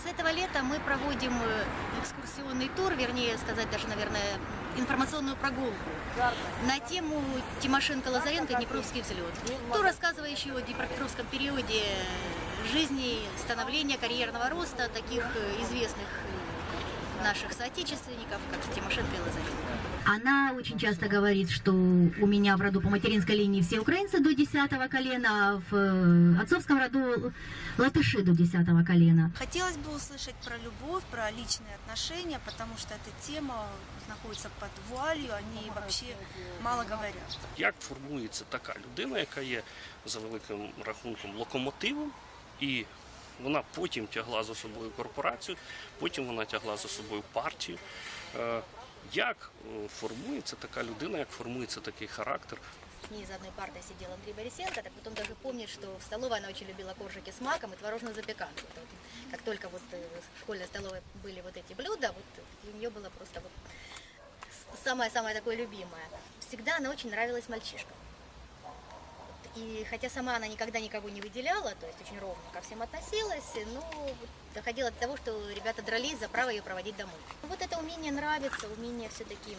С этого лета мы проводим э, экскурсионный тур, вернее сказать даже, наверное, информационную прогулку на тему Тимошенко-Лазаренко «Днепровский взлет». Тур, рассказывающий о Днепропетровском периоде жизни, становления, карьерного роста таких э, известных э, наших соотечественников, как Тимошенко и Лазаренко. Она очень часто говорит, что у меня в роду по материнской линии все украинцы до 10 колена, а в э, отцовском роду латыши до 10 колена. Хотелось бы услышать про любовь, про личные отношения, потому что эта тема находится под вуалью, они вообще мало говорят. Як формується така людина, яка є за великим рахунком локомотивом, і вона потім тягла за собою корпорацію, потім вона тягла за собою партію. Е, Як е, формується така людина, як формується такий характер? С ней за одной партой сидел Андрей Борисенко, так вот он даже помнит, что в столовой она очень любила коржики с маком и творожную запеканку. Это вот как только вот э, в школьной столовой были вот эти блюда, вот у нее было просто вот с- самое-самое такое любимое. Всегда она очень нравилась мальчишкам. И хотя сама она никогда никого не выделяла, то есть очень ровно ко всем относилась, но вот доходило до того, что ребята дрались за право ее проводить домой. Вот это умение нравится, умение все-таки